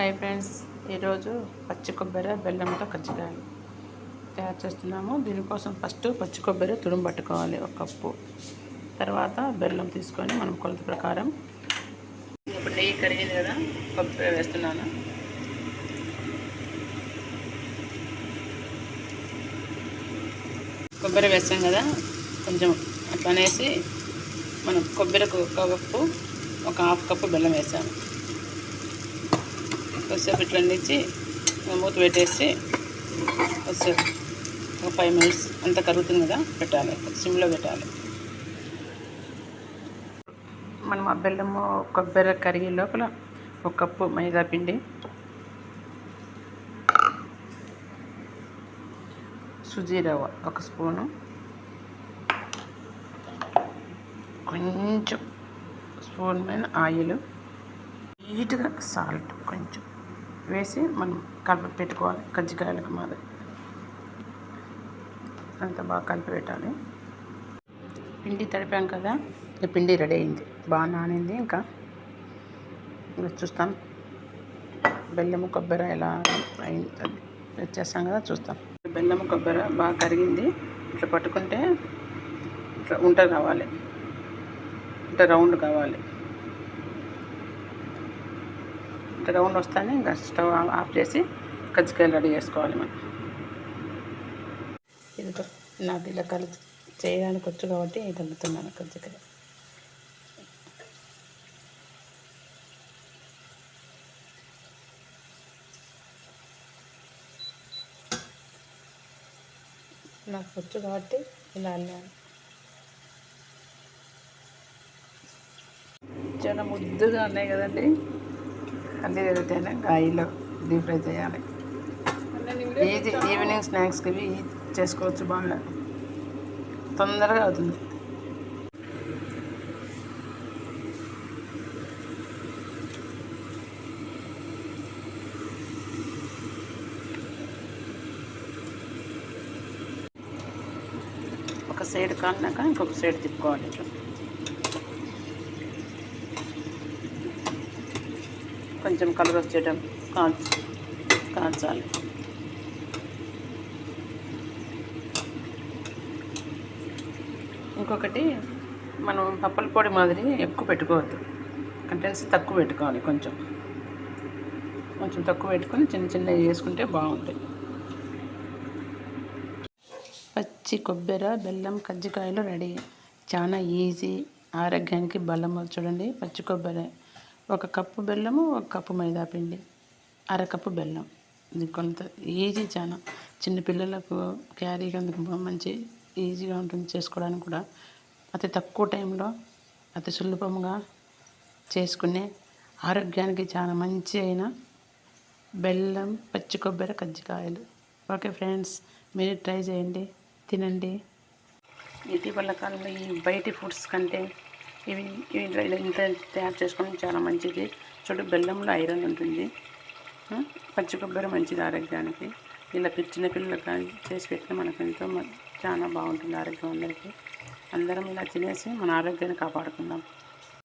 Hi friends. ఈరోజు పచ్చి కొబ్బరి బెల్లంతో కజ్జికాయలు తయారు చేస్తున్నాము. దీనికోసం ఫస్ట్ పచ్చి కొబ్బరి తుడుము పట్టుకోవాలి ఒక కప్పు. తర్వాత బెల్లం తీసుకొని మనం కొలత ప్రకారం ఇప్పుడు నెయ్యి కరిగింది కదా కొబ్బరి వేస్తున్నాను. కొబ్బరి వేస్తాం కదా కొంచెం అట్లా అనేసి మనం కొబ్బరికి ఒక కప్పు ఒక హాఫ్ కప్పు బెల్లం వేసాము. కొద్దిసేపు ఇట్లా అందించి మూత పెట్టేసి కొద్దిసేపు ఒక ఫైవ్ మినిట్స్ అంత కరుగుతుంది కదా పెట్టాలి. సిమ్లో పెట్టాలి. మనం ఆ బెల్లము కొబ్బరి కరిగే లోపల ఒక కప్పు మైదా పిండి సుజీ రవ్వ ఒక స్పూను. కొంచెం స్పూన్ మీద ఆయిల్. నీట్గా సాల్ట్ కొంచెం. వేసి మనం కలిపి పెట్టుకోవాలి. కజ్జికాయలకు మాదిరి అంతా బాగా కలిపి పెట్టాలి. పిండి తడిపాం కదా ఈ పిండి రెడీ అయింది. బాగా నానింది ఇంకా. ఇంకా చూస్తాం. బెల్లము కొబ్బరి ఎలా అయింది వచ్చేస్తాం చేస్తాం కదా చూస్తాం. బెల్లము కొబ్బరి బాగా కరిగింది. ఇట్లా పట్టుకుంటే ఇట్లా ఉంట కావాలి. ఇట్లా రౌండ్ కావాలి. ఇట్లా రౌండ్ వస్తానే ఇంకా స్టవ్ ఆఫ్ చేసి కజ్జికాయలు రెడీ చేసుకోవాలి మనం. ఇది నాకు ఇలా కలిసి చేయడానికి వచ్చు కాబట్టి కలుపుతున్నాను కజ్జికాయ. నాకు వచ్చు కాబట్టి ఇలా అల్లాను చాలా ముద్దుగా ఉన్నాయి కదండి. అన్నీ తిరుగుతాయి ఆయిల్లో డీప్ ఫ్రై చేయాలి. ఈజీ ఈవినింగ్ స్నాక్స్కి ఇవి చేసుకోవచ్చు బాగా. తొందరగా అవుతుంది. ఒక సైడ్ కాలినాక ఇంకొక సైడ్ తిప్పుకోవాలి. కొంచెం కలర్ వచ్చేయడం కాల్చి కాల్చాలి. ఇంకొకటి మనం పప్పల పొడి మాదిరి ఎక్కువ పెట్టుకోవద్దు. కంటెన్స్ తక్కువ పెట్టుకోవాలి కొంచెం. కొంచెం తక్కువ పెట్టుకొని చిన్న చిన్నవి చేసుకుంటే బాగుంటుంది పచ్చి కొబ్బరి బెల్లం కజ్జికాయలు రెడీ. చాలా ఈజీ. ఆరోగ్యానికి బలం. చూడండి పచ్చి కొబ్బరి. ఒక కప్పు బెల్లము ఒక కప్పు మైదా పిండి అరకప్పు బెల్లం. ఇది కొంత ఈజీ చాలా. చిన్నపిల్లలకు క్యారీగా అందుకు మంచి ఈజీగా ఉంటుంది చేసుకోవడానికి కూడా. అతి తక్కువ టైంలో అతి సులభంగా చేసుకునే ఆరోగ్యానికి చాలా మంచి అయిన బెల్లం పచ్చి కొబ్బరి కజ్జికాయలు. ఓకే ఫ్రెండ్స్ మీరు ట్రై చేయండి తినండి. ఇటీవల కాలంలో ఈ బయటి ఫుడ్స్ కంటే ఇవి ఇవి ఇంత తయారు చేసుకోవడం చాలా మంచిది. చూడు బెల్లంలో ఐరన్ ఉంటుంది. పచ్చి కొబ్బరి మంచిది ఆరోగ్యానికి. ఇలా చిన్న పిల్లలకు కానీ చేసి పెట్టిన మనకు ఎంతో చాలా బాగుంటుంది ఆరోగ్యం అందరికీ. అందరం ఇలా తినేసి మన ఆరోగ్యాన్ని కాపాడుకుందాం.